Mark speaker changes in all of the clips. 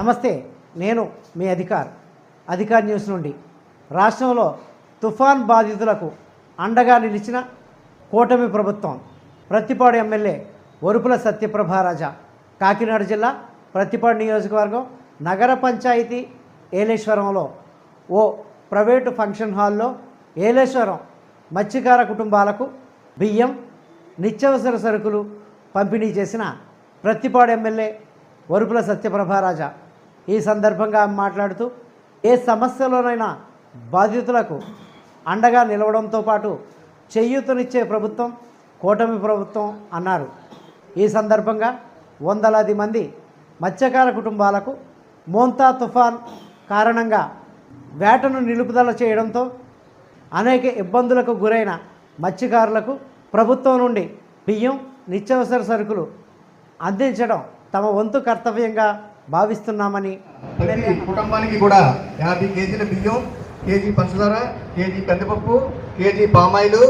Speaker 1: నమస్తే నేను మీ అధికార్ అధికార్ న్యూస్ నుండి. రాష్ట్రంలో తుఫాన్ బాధితులకు అండగా నిలిచిన కూటమి ప్రభుత్వం ప్రత్తిపాడు ఎమ్మెల్యే ఒరుపుల సత్యప్రభారాజా కాకినాడ జిల్లా ప్రత్తిపాడు నియోజకవర్గం నగర పంచాయతీ ఏలేశ్వరంలో ఓ ప్రైవేటు ఫంక్షన్ హాల్లో ఏలేశ్వరం మత్స్యకార కుటుంబాలకు బియ్యం నిత్యావసర సరుకులు పంపిణీ చేసిన ప్రత్తిపాడు ఎమ్మెల్యే వరుపుల సత్యప్రభారాజా ఈ సందర్భంగా ఆమె మాట్లాడుతూ ఏ సమస్యలోనైనా బాధితులకు అండగా నిలవడంతో పాటు చేయూతనిచ్చే ప్రభుత్వం కూటమి ప్రభుత్వం అన్నారు. ఈ సందర్భంగా వందలాది మంది మత్స్యకార కుటుంబాలకు మోంతా తుఫాన్ కారణంగా వేటను నిలుపుదల చేయడంతో అనేక ఇబ్బందులకు గురైన మత్స్యకారులకు ప్రభుత్వం నుండి బియ్యం నిత్యావసర సరుకులు అందించడం తమ వంతు కర్తవ్యంగా భావిస్తున్నామని.
Speaker 2: ప్రతి కుటుంబానికి కూడా యాభై కేజీల బియ్యం కేజీ పంచదార కేజీ కందిపప్పు కేజీ పామాయిలు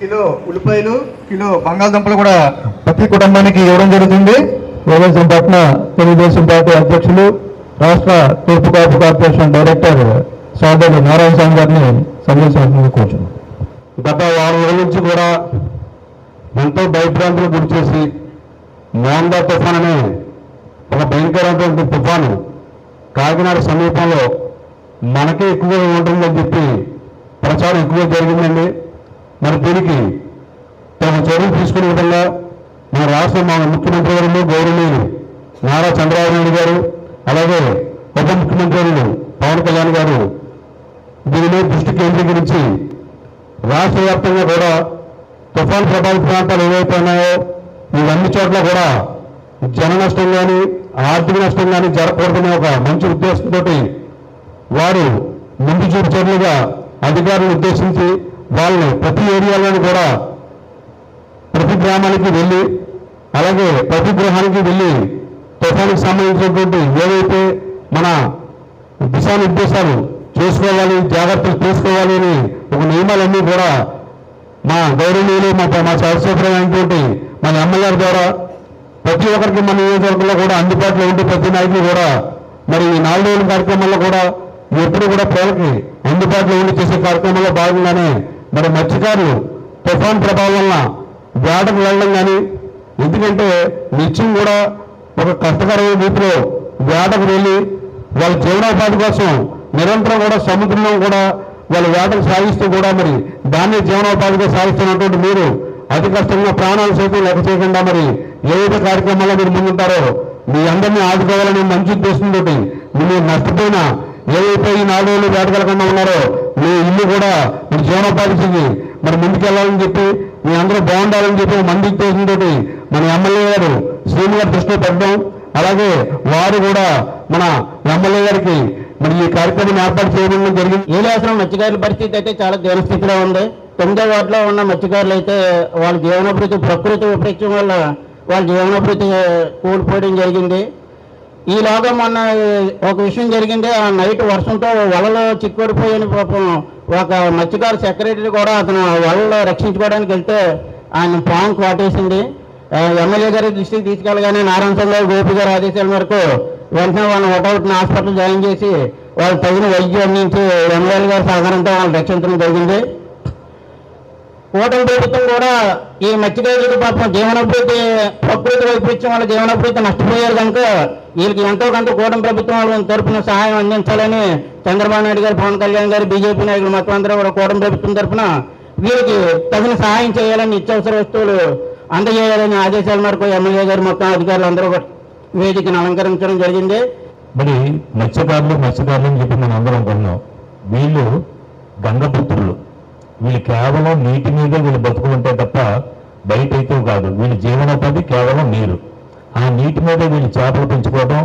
Speaker 2: కిలో ఉల్లిపాయలు కిలో బంగాళదుంపలు కూడా ప్రతి కుటుంబానికి ఇవ్వడం జరుగుతుంది.
Speaker 3: తెలుగుదేశం పట్ల తెలుగుదేశం పార్టీ అధ్యక్షులు రాష్ట్ర తూర్పు కాపు కార్పొరేషన్ డైరెక్టర్ సోదరుడు నారాయణ స్వామి గారిని సందేశించి కూర్చున్నాం. గత వారం రోజుల నుంచి కూడా ఎంతో భయభ్రాంతులు గురి చేసి మోందా తుఫాన్ అనే ఒక భయంకరమైనటువంటి తుఫాను. కాకినాడ సమీపంలో మనకే ఎక్కువగా ఉంటుందని చెప్పి ప్రచారం ఎక్కువ జరిగిందండి. మరి దీనికి తమ చర్యలు తీసుకునే విధంగా మన రాష్ట్ర మన ముఖ్యమంత్రి గారు గౌరవనీయులు నారా చంద్రబాబు నాయుడు గారు అలాగే ఉప ముఖ్యమంత్రులు పవన్ కళ్యాణ్ గారు దీని దృష్టి కేంద్రీకరించి రాష్ట్ర వ్యాప్తంగా కూడా తుఫాన్ ప్రభావిత ప్రాంతాలు ఏవైతే ఉన్నాయో ఇవన్నీ చోట్ల కూడా జన నష్టం కానీ ఆర్థిక నష్టం కానీ జరగకూడదనే ఒక మంచి ఉద్దేశంతో వారు ముందు చూపు చర్యలుగా అధికారులను ఉద్దేశించి వాళ్ళని ప్రతి ఏరియాలోని కూడా ప్రతి గ్రామానికి వెళ్ళి అలాగే ప్రతి గృహానికి వెళ్ళి తుఫానికి సంబంధించినటువంటి ఏవైతే మన దిశానిర్దేశాలు చేసుకోవాలి జాగ్రత్తలు తీసుకోవాలి అని ఒక నియమాలన్నీ కూడా మా గౌరవనీయులు మా మా శాస్త్రపరమైనటువంటి మన ఎమ్మెల్యే ద్వారా ప్రతి ఒక్కరికి మన నియోజకవర్గంలో కూడా అందుబాటులో ఉంటే ప్రతి నాయకులు కూడా మరి ఈ నాలుగు రోజుల కార్యక్రమంలో కూడా ఎప్పుడు కూడా ప్రజలకి అందుబాటులో ఉండి చేసే కార్యక్రమంలో భాగంగానే మరి మత్స్యకారులు తుఫాన్ ప్రభావం వల్ల వేటకు వెళ్ళడం కానీ ఎందుకంటే నిత్యం కూడా ఒక కష్టకరమైన రీతిలో వేటకు వెళ్ళి వాళ్ళ జీవనోపాధి కోసం నిరంతరం కూడా సముద్రంలో కూడా వాళ్ళ వేటకు సాగిస్తూ కూడా మరి దాన్ని జీవనోపాధిగా సాగిస్తున్నటువంటి మీరు అతి కష్టంగా ప్రాణాలు సైతం లెక్క చేయకుండా మరి ఏదైతే కార్యక్రమాల్లో మీరు ముందుంటారో మీ అందరినీ ఆదుకోవాలని మంచి ఉద్దేశంతో మీరు నష్టపోయిన ఏదైతే ఈ నాలుగు రోజులు వేటకెళ్ళకుండా ఉన్నారో మీ ఇల్లు కూడా మీ జీవనోపాధికి మరి ముందుకెళ్ళాలని చెప్పి మీ అందరూ బాగుండాలని చెప్పి మంది ఉద్దేశంతో మన ఎమ్మెల్యే గారు శ్రీని గారి దృష్టిలో పెట్టడం. అలాగే వారు కూడా మన ఎమ్మెల్యే గారికి మరి ఈ కార్యక్రమం ఏర్పాటు చేయడం జరిగింది.
Speaker 4: ఏలేశ్వరం మత్స్యకారుల పరిస్థితి అయితే చాలా దీనస్థితిలో ఉంది. తొమ్మిదో వార్డులో ఉన్న మత్స్యకారులు అయితే వాళ్ళ జీవనోభివృద్ధి ప్రకృతి విపరీతం వల్ల వాళ్ళ జీవనోభివృద్ధి కోల్పోవడం జరిగింది. ఈలోగా మొన్న ఒక విషయం జరిగింది. ఆ నైట్ వర్షంతో వలలో చిక్కుడిపోయిన పాపం ఒక మత్స్యకారు సెక్రటరీ కూడా అతను వలలో రక్షించుకోవడానికి వెళ్తే ఆయన పాము కాటేసింది ఎమ్మెల్యే గారి దృష్టికి తీసుకెళ్ళగానే నారాయణ గోపి గారు ఆదేశాల మేరకు వెంటనే వాళ్ళని ఒకటి హాస్పిటల్ జాయిన్ చేసి వాళ్ళు తగిన వైద్యం అందించి ఎమ్మెల్యే గారి సహకారంతో వాళ్ళని రక్షించడం జరిగింది. కూటమి ప్రభుత్వం కూడా ఈ మత్స్యకారులకు పాపం జీవనోభివృద్ధి ప్రకృతి వైపరీత్యం వల్ల జీవనోభివృద్ధి నష్టపోయారు కనుక వీళ్ళకి ఎంతో కొంత కూటమి ప్రభుత్వం వాళ్ళ తరపున సహాయం అందించాలని చంద్రబాబు నాయుడు గారు పవన్ కళ్యాణ్ గారు బీజేపీ నాయకులు మొత్తం అందరూ కూడా కూటమి ప్రభుత్వం తరపున వీరికి తగిన సహాయం చేయాలని నిత్యావసర వస్తువులు అందజేయాలని ఆదేశాల మేరకు ఎమ్మెల్యే గారు మొత్తం అధికారులు అందరూ వేదికను అలంకరించడం జరిగింది.
Speaker 3: మరి మత్స్యకారులు మత్స్యకారులు అని చెప్పి మనం అందరం అనుకుంటున్నాం. వీళ్ళు గంగపుత్రులు. వీళ్ళు కేవలం నీటి మీద వీళ్ళు బతుకుంటే తప్ప బయట అయితే కాదు. వీళ్ళ జీవనోపాధి కేవలం నీరు. ఆ నీటి మీద వీళ్ళు చేపలు పెంచుకోవడం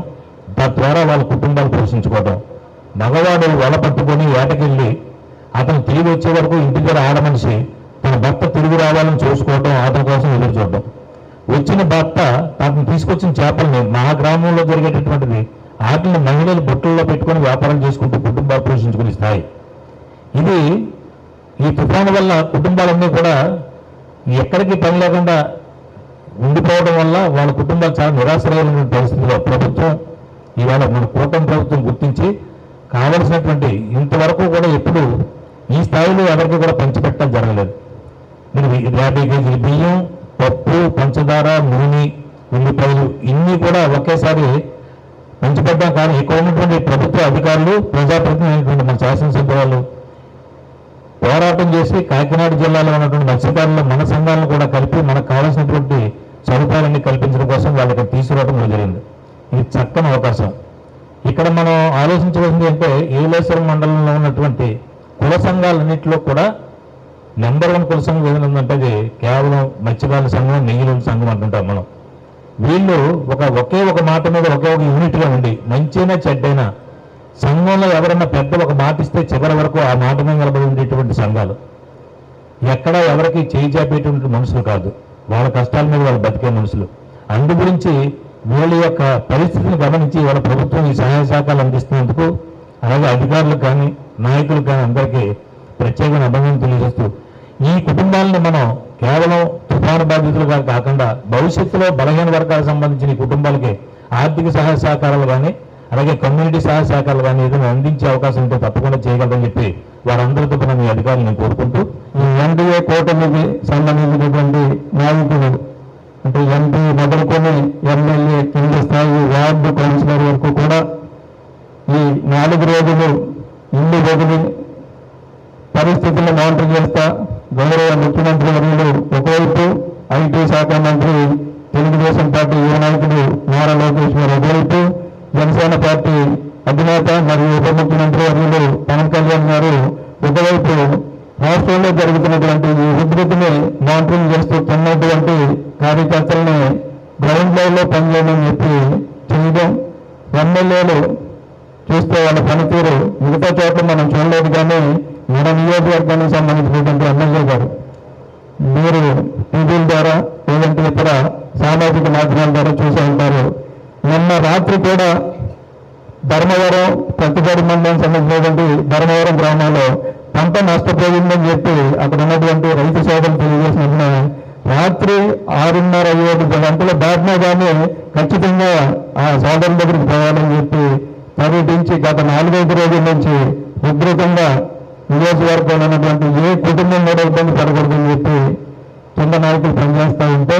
Speaker 3: తద్వారా వాళ్ళ కుటుంబాలు పోషించుకోవడం మగవాడు వల పట్టుకొని వేటకెళ్ళి అతను తిరిగి వచ్చే వరకు ఇంటి దగ్గర ఆడ మనిషి తన భర్త తిరిగి రావాలని చూసుకోవడం అతని కోసం ఎదురు చూడడం వచ్చిన భర్త తనను తీసుకొచ్చిన చేపల్ని మా గ్రామంలో జరిగేటటువంటిది వాటిని మహిళలు బుట్టల్లో పెట్టుకొని వ్యాపారం చేసుకుంటూ కుటుంబాలు పోషించుకునే స్థాయి. ఇది ఈ తుఫాను వల్ల కుటుంబాలన్నీ కూడా ఎక్కడికి పని లేకుండా ఉండిపోవడం వల్ల వాళ్ళ కుటుంబాలు చాలా నిరాశ్రయమైన పరిస్థితిలో ప్రభుత్వం
Speaker 5: ఇవాళ మన కూటమి ప్రభుత్వం గుర్తించి కావలసినటువంటి ఇంతవరకు కూడా ఎప్పుడు ఈ స్థాయిలో ఎవరికి కూడా పంచిపెట్టడం జరగలేదు. మీరు యాభై కేజీల బియ్యం పప్పు పంచదార నూనె ఉల్లిపాయలు ఇన్ని కూడా ఒకేసారి పంచిపెట్టడం కానీ ఇక్కడ ఉన్నటువంటి ప్రభుత్వ అధికారులు ప్రజాప్రతినిధులు మన శాసనసభ వాళ్ళు పోరాటం చేసి కాకినాడ జిల్లాలో ఉన్నటువంటి మత్స్యకారులు మన సంఘాలను కూడా కలిపి మనకు కావాల్సినటువంటి సదుపాయాలన్నీ కల్పించడం కోసం వాళ్ళకి తీసుకురావడం జరిగింది. ఇది చక్కని అవకాశం. ఇక్కడ మనం ఆలోచించవలసింది అంటే ఏలేశ్వరం మండలంలో ఉన్నటువంటి కుల సంఘాలన్నింటిలో కూడా నెంబర్ వన్ కుల సంఘం ఏదైనా ఉందంటే అది కేవలం మత్స్యకారుల సంఘం నెయ్యిల సంఘం అంటుంటాం మనం. వీళ్ళు ఒక ఒకే ఒక మాట మీద ఒకే ఒక యూనిట్గా ఉండి మంచైనా చెడ్డైనా సంఘంలో ఎవరైనా పెద్ద ఒక మాట ఇస్తే చివరి వరకు ఆ మాట మీద నిలబడి ఉండేటువంటి సంఘాలు. ఎక్కడ ఎవరికి చేయి చేపేటువంటి మనుషులు కాదు. వాళ్ళ కష్టాల మీద వాళ్ళు బతికే మనుషులు. అందు గురించి వీళ్ళ యొక్క పరిస్థితిని గమనించి వాళ్ళ ప్రభుత్వం ఈ సహాయ సహకారాలు అందిస్తున్నందుకు అలాగే అధికారులకు కానీ నాయకులకు కానీ అందరికీ ప్రత్యేకమైన అభినందన తెలియజేస్తూ ఈ కుటుంబాలను మనం కేవలం తుఫాను బాధితులుగా కాకుండా భవిష్యత్తులో బలహీన వర్గాలకు సంబంధించిన కుటుంబాలకి ఆర్థిక సహాయ సహకారాలు కానీ అలాగే కమ్యూనిటీ సహాయ శాఖలు కానీ ఏదైనా అందించే అవకాశం ఉంటే తప్పకుండా చేయగలరని చెప్పి వారందరితో తరపున మీ అధికారులను కోరుకుంటూ ఈ ఎన్డీఏ కూటమికి సంబంధించినటువంటి నాయకులు అంటే ఎంపీ మొదలుకొని ఎమ్మెల్యే కింద స్థాయి వార్డు కౌన్సిలర్ వరకు కూడా ఈ నాలుగు రోజులు చేయడం ఎమ్మెల్యేలు చూస్తే వాళ్ళ పనితీరు మిగతా చోట్ల మనం చూడలేదు కానీ మన నియోజకవర్గానికి సంబంధించినటువంటి ఎమ్మెల్యే గారు మీరు టీవీల ద్వారా లేదంటే ఇతర సామాజిక మాధ్యమాల ద్వారా చూసే ఉంటారు. నిన్న రాత్రి కూడా ధర్మవరం ప్రతిపాడు మండలం సంబంధించినటువంటి ధర్మవరం గ్రామంలో పంట నష్టపోయిందని చెప్పి అక్కడ ఉన్నటువంటి రైతు సోదరులు తెలియజేసిన రాత్రి ఆరున్నర ఏడు గంటల దాటినగానే ఖచ్చితంగా ఆ సోదరుల దగ్గరికి పోవాలని చెప్పి పర్యటించి గత నాలుగైదు రోజుల నుంచి ఉధృతంగా నియోజకవర్గంలో ఉన్నటువంటి ఏ కుటుంబం కూడా ఇబ్బంది పడకూడదని చెప్పి కింద నాయకులు పనిచేస్తూ ఉంటే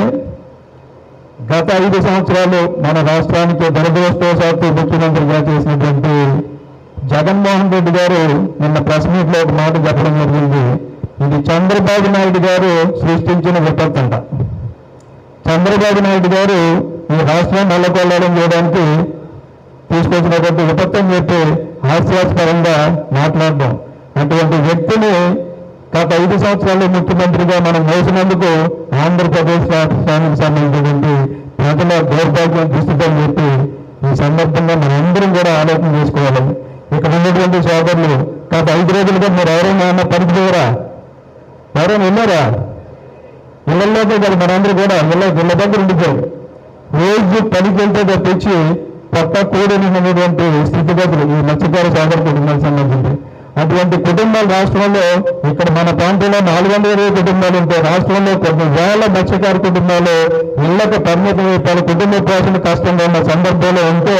Speaker 5: గత ఐదు సంవత్సరాలు మన రాష్ట్రానికి దురదృష్టవశాత్తు ముఖ్యమంత్రిగా చేసినటువంటి జగన్మోహన్ రెడ్డి గారు నిన్న ప్రెస్ మీట్లో ఒక మాట చెప్పడం జరిగింది. ఇది చంద్రబాబు నాయుడు గారు సృష్టించిన విపత్తు అంట చంద్రబాబు నాయుడు గారు ఈ రాష్ట్రం నెలకొల్లడం చేయడానికి తీసుకొచ్చినటువంటి విపత్తు అని చెప్పి హాస్యాస్పరంగా మాట్లాడడం. అటువంటి వ్యక్తిని గత ఐదు సంవత్సరాలు ముఖ్యమంత్రిగా మనం మోసినందుకు ఆంధ్రప్రదేశ్ రాష్ట్రానికి సంబంధించినటువంటి ప్రజల దౌర్భాగ్యం దుస్థితి చెప్పి ఈ సందర్భంగా మనందరం కూడా ఆలోచన చేసుకోవాలి. ఇక్కడ ఉన్నటువంటి సోదరులు గత ఐదు రోజులుగా మీరు ఎవరైనా ఏమన్నా పనికి ఎవరైనా వెళ్ళారా ఇళ్ళల్లోకే కదా మనందరూ కూడా ఇళ్ళ ఇళ్ళ దగ్గర ఉండిపోయారు రోజు పనికి వెళ్తే తప్పించి కొత్త కూడినటువంటి స్థితిగతులు ఈ మత్స్యకార సోదర కుటుంబాలకు సంబంధించి. అటువంటి కుటుంబాలు రాష్ట్రంలో ఇక్కడ మన ప్రాంతంలో నాలుగు వందల ఇరవై కుటుంబాలు ఉంటే రాష్ట్రంలో కొన్ని వేల మత్స్యకార కుటుంబాలు ఇళ్ళకు పరిమితం పలు కుటుంబ పోషణ కష్టంగా ఉన్న సందర్భంలో ఉంటే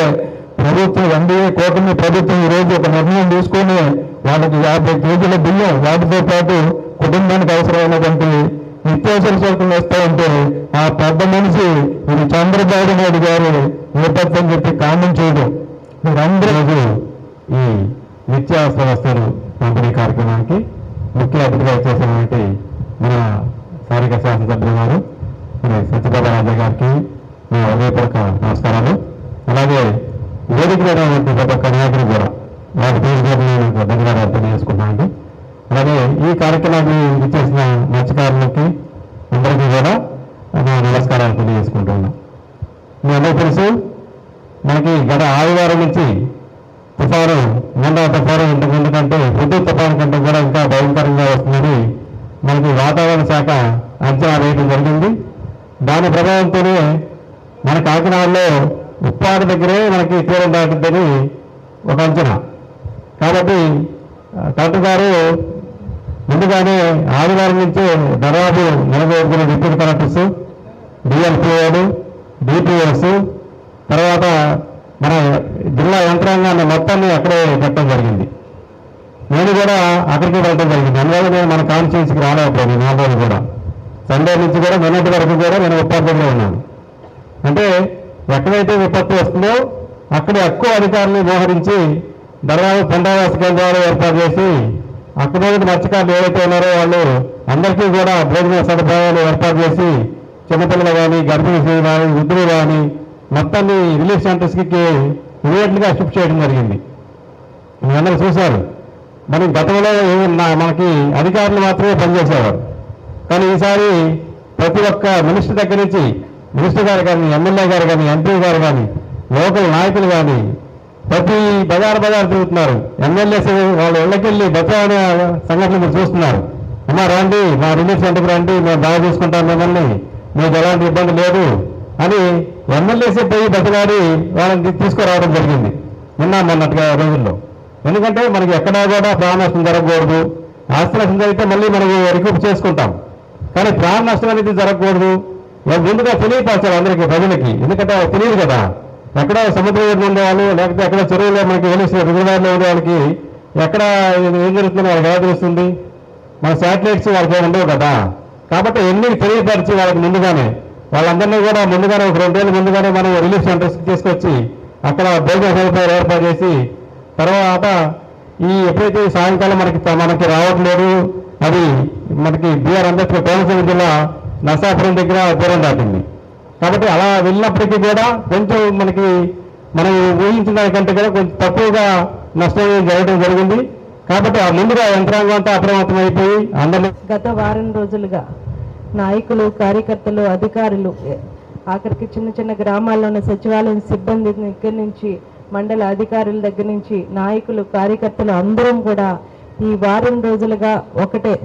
Speaker 5: ప్రభుత్వం ఎన్డీఏ కూటమి ప్రభుత్వం ఈ రోజు ఒక నిర్ణయం తీసుకొని వాళ్ళకి యాభై కేజీల బిల్లు వాటితో పాటు కుటుంబానికి అవసరమైనటువంటి నిత్యావసర సరుకులు వస్తూ ఉంటే ఆ పెద్ద మనిషి ఇది చంద్రబాబు నాయుడు గారు విపత్తు చెప్పి కామెంట్ చేయడం. మీరందరూ ఈ నిత్యావసర వస్తువులు పంపిణీ కార్యక్రమానికి ముఖ్య అతిథిగా వచ్చేసినటువంటి మన స్థానిక శాసనసభ్యులు గారు మరి సత్యబాబు గారికి నా హృదయపూర్వక నమస్కారాలు. అలాగే వేదిక మీద ఉన్నటువంటి ప్రతి ఒక్క నాయకులు కూడా వారి పేరు మీద నేను ధన్యవాదాలు తెలియజేసుకుంటున్నాను అలాగే ఈ కార్యక్రమాన్ని ఇచ్చేసిన మత్స్యకారులకి అందరికీ కూడా నేను నమస్కారాలు తెలియజేసుకుంటున్నాను మీ అందరూ తెలుసు మనకి గత ఆదివారం నుంచి తుఫాను మొన్న తుఫాను ఇంతకు ఎందుకంటే కంటే పొద్దు తుఫాను కంటే కూడా ఇంకా భయంకరంగా వస్తుందని మనకి వాతావరణ శాఖ అంచనా వేయడం జరిగింది. దాని ప్రభావంతోనే మన కాకినాడలో ఉప్పాడు దగ్గరే మనకి తీరం దాటుద్దని ఒక అంచనా. కాబట్టి కలెక్టర్ గారు ముందుగానే ఆదివారం నుంచే దాదాపు నలభై ఐదు డిప్యూటీ కలెక్టర్స్ డిఎల్పిఓలు డిపిఎస్ తర్వాత
Speaker 3: మన జిల్లా యంత్రాంగాన్ని మొత్తాన్ని అక్కడే పెట్టడం జరిగింది. నేను కూడా అక్కడికి వెళ్ళడం జరిగింది. అందువల్ల నేను మన కాన్స్టిట్యూన్సీకి రాలేకపోయింది నాలుగు కూడా. సండే నుంచి కూడా నిన్నటి వరకు కూడా నేను ఉపాధ్యాయులో ఉన్నాను. అంటే ఎక్కడైతే విపత్తు వస్తుందో అక్కడ ఎక్కువ అధికారులను మోహరించి దర్వాజ పునరావాస కేంద్రాలు ఏర్పాటు చేసి అక్కడ మత్స్యకారులు ఏవైతే ఉన్నారో వాళ్ళు అందరికీ కూడా భోజన సదుపాయాలు ఏర్పాటు చేసి చిన్నపిల్లలు కానీ గర్భిణీ కానీ వృద్ధులు కానీ మొత్తాన్ని రిలీఫ్ సెంటర్స్కి ఇమీడియట్గా షిఫ్ట్ చేయడం జరిగింది. అందరూ చూశారు. మనం గతంలో ఏమన్నా మనకి అధికారులు మాత్రమే పనిచేసేవారు. కానీ ఈసారి ప్రతి ఒక్క మినిస్టర్ దగ్గర నుంచి మినిస్టర్ గారు కానీ ఎమ్మెల్యే గారు కానీ ఎంపీ గారు కానీ లోకల్ నాయకులు కానీ ప్రతి బజార్ బజార్ తిరుగుతున్నారు. ఎమ్మెల్యేస్ వాళ్ళ ఇళ్ళకెళ్ళి బచావనే సంఘటన మీరు చూస్తున్నారు. అమ్మా రండి మా రిలీఫ్ సెంటర్కి రండి మేము బాగా చూసుకుంటాం మిమ్మల్ని. మీకు ఎలాంటి ఇబ్బంది లేదు అని ఎమ్మెల్యేసే పోయి బతిలాడి వాళ్ళని తీసుకురావడం జరిగింది. నిన్న మొన్నట్టుగా రోజుల్లో. ఎందుకంటే మనకి ఎక్కడా కూడా ప్రాణ నష్టం జరగకూడదు. ఆస్తి నష్టం జరిగితే మళ్ళీ మనం రికూప్ చేసుకుంటాం. కానీ ప్రాణ నష్టం అనేది జరగకూడదు. ముందుగా తెలియపరచాలి అందరికీ ప్రజలకి. ఎందుకంటే తెలియదు కదా. ఎక్కడ సముద్ర ఒడ్డున ఉండేవాళ్ళు లేకపోతే ఎక్కడ చెరువులో మనకి వెలిసి రిజర్వాయర్లో ఉండే వాళ్ళకి. ఎక్కడ ఏం జరుగుతుందో వాళ్ళకి ఎలా తెలుస్తుంది? మన శాటిలైట్స్ వాళ్ళకి ఉండవు కదా. కాబట్టి ఎన్ని తెలియపరిచి వాళ్ళకి ముందుగానే వాళ్ళందరినీ కూడా ముందుగానే ఒక రెండేళ్ళు ముందుగానే మనం రిలీఫ్ సెంటర్స్కి తీసుకొచ్చి అక్కడ భోజన సదుపాయాలు ఏర్పాటు చేసి తర్వాత ఈ ఎప్పుడైతే సాయంకాలం మనకి మనకి రావట్లేదు అది మనకి బీఆర్ అంబేద్కర్ కోనసీమ జిల్లా నర్సాపురం దగ్గర దూరం దాటింది. కాబట్టి అలా వెళ్ళినప్పటికీ కూడా కొంచెం మనకి మనం ఊహించిన దానికంటే కూడా కొంచెం తక్కువగా నష్టం జరగడం జరిగింది. కాబట్టి ఆ ముందుగా యంత్రాంగం అంతా అప్రమత్తం అయిపోయి
Speaker 6: గత వారం రోజులుగా నాయకులు కార్యకర్తలు అధికారులు ఆఖరికి చిన్న చిన్న గ్రామాల్లో ఉన్న సచివాలయం సిబ్బంది దగ్గర నుంచి మండల అధికారుల దగ్గర నుంచి నాయకులు కార్యకర్తలు అందరం కూడా ఈ వారం రోజులుగా ఒకటే.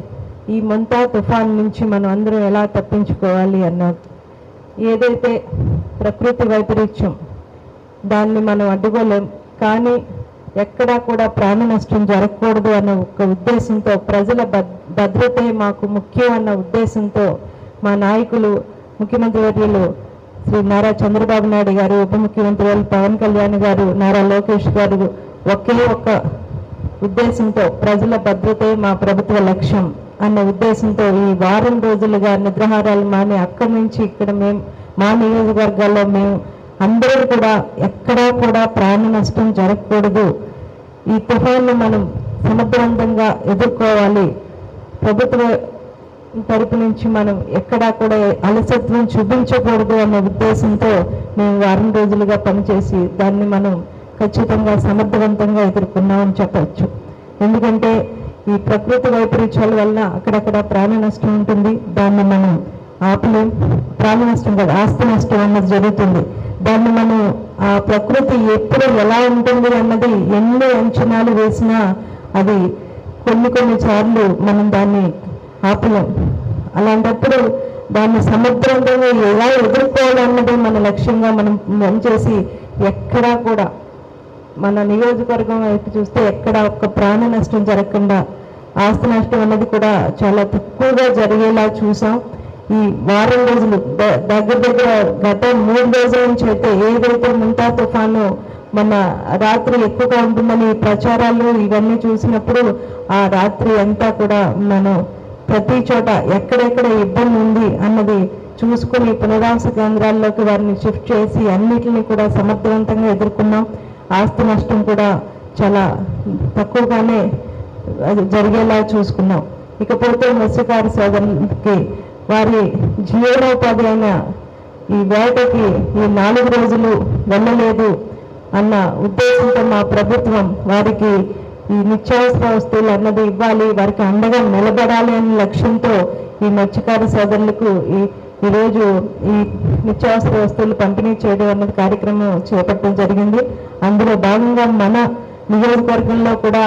Speaker 6: ఈ మంతా తుఫాన్ నుంచి మనం అందరం ఎలా తప్పించుకోవాలి అన్నారు ఏదైతే ప్రకృతి వైపరీత్యం దాన్ని మనం అడ్డుకోలేం కానీ ఎక్కడా కూడా ప్రాణ నష్టం జరగకూడదు అన్న ఒక ఉద్దేశంతో ప్రజల భద్రతే మాకు ముఖ్యం అన్న ఉద్దేశంతో మా నాయకులు ముఖ్యమంత్రి వర్యులు శ్రీ నారా చంద్రబాబు నాయుడు గారు ఉప ముఖ్యమంత్రి వర్యులు పవన్ కళ్యాణ్ గారు నారా లోకేష్ గారు ఒకే ఒక్క ఉద్దేశంతో ప్రజల భద్రతే మా ప్రభుత్వ లక్ష్యం. అన్న ఉద్దేశంతో ఈ వారం రోజులుగా నిద్రహారాలు మాని అక్కడి నుంచి ఇక్కడ మేము మా నియోజకవర్గాల్లో మేము అందరూ కూడా ఎక్కడా కూడా ప్రాణ నష్టం జరగకూడదు. ఈ తుఫాన్ను మనం సమర్థవంతంగా ఎదుర్కోవాలి. ప్రభుత్వ తరపు నుంచి మనం ఎక్కడా కూడా అలసత్వం చూపించకూడదు అనే ఉద్దేశంతో మేము వారం రోజులుగా పనిచేసి దాన్ని మనం ఖచ్చితంగా సమర్థవంతంగా ఎదుర్కొన్నామని చెప్పవచ్చు ఎందుకంటే ఈ ప్రకృతి వైపరీత్యాల వల్ల అక్కడక్కడ ప్రాణ నష్టం ఉంటుంది. దాన్ని మనం ఆపలేం. ప్రాణ నష్టం కాదు ఆస్తి నష్టం అన్నది జరుగుతుంది. దాన్ని మనం ఆ ప్రకృతి ఎప్పుడు ఎలా ఉంటుంది అన్నది ఎన్ని అంచనాలు వేసినా అది కొన్ని కొన్ని సార్లు మనం దాన్ని ఆపలేం. అలాంటప్పుడు దాన్ని సమగ్రంగా ఎలా ఎదుర్కోవాలన్నది మన లక్ష్యంగా మనం పనిచేసి ఎక్కడా కూడా మన నియోజకవర్గం వైపు చూస్తే ఎక్కడ ఒక్క ప్రాణ నష్టం జరగకుండా ఆస్తి నష్టం అనేది కూడా చాలా తక్కువగా జరిగేలా చూసాం. ఈ వారం రోజులు ద- దగ్గర దగ్గర గత మూడు రోజుల నుంచి అయితే ఏదైతే ముంతా తుఫాను మన రాత్రి ఎక్కువగా ఉంటుందని ప్రచారాలు ఇవన్నీ చూసినప్పుడు ఆ రాత్రి అంతా కూడా మనం ప్రతి చోట ఎక్కడెక్కడ ఇబ్బంది ఉంది అన్నది చూసుకుని పునరావాస కేంద్రాల్లోకి వారిని షిఫ్ట్ చేసి అన్నిటిని కూడా సమర్థవంతంగా ఎదుర్కొన్నాం. ఆస్తి నష్టం కూడా చాలా తక్కువగానే అది జరిగేలా చూసుకున్నాం. ఇకపోతే మత్స్యకార సోదరులకి వారి జీవనోపాధి అయిన ఈ వేటకి ఈ నాలుగు రోజులు వెళ్ళలేదు అన్న ఉద్దేశంతో మా ప్రభుత్వం వారికి ఈ నిత్యావసర వస్తువులు అన్నది ఇవ్వాలి వారికి అండగా నిలబడాలి అనే లక్ష్యంతో ఈ మత్స్యకార సోదరులకు ఈ ఈరోజు ఈ నిత్యావసర వస్తువులు పంపిణీ చేయడం అన్నది కార్యక్రమం చేపట్టడం జరిగింది. అందులో భాగంగా మన నియోజకవర్గంలో కూడా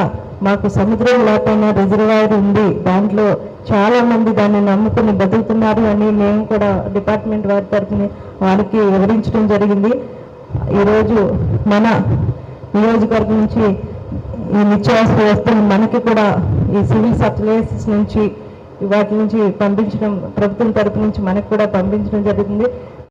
Speaker 6: మాకు సముద్రం లేకపోయినా రిజర్వాయర్ ఉంది. దాంట్లో చాలా మంది దాన్ని నమ్ముకుని బతుకుతున్నారు అని మేము కూడా డిపార్ట్మెంట్ వారి తరఫున వారికి వివరించడం జరిగింది. ఈరోజు మన నియోజకవర్గం నుంచి ఈ నిత్యావసర వస్తువులు మనకి కూడా ఈ సివిల్ సప్లైస్ నుంచి వాటి నుంచి పంపించడం ప్రభుత్వం తరపు నుంచి మనకు కూడా పంపించడం జరుగుతుంది.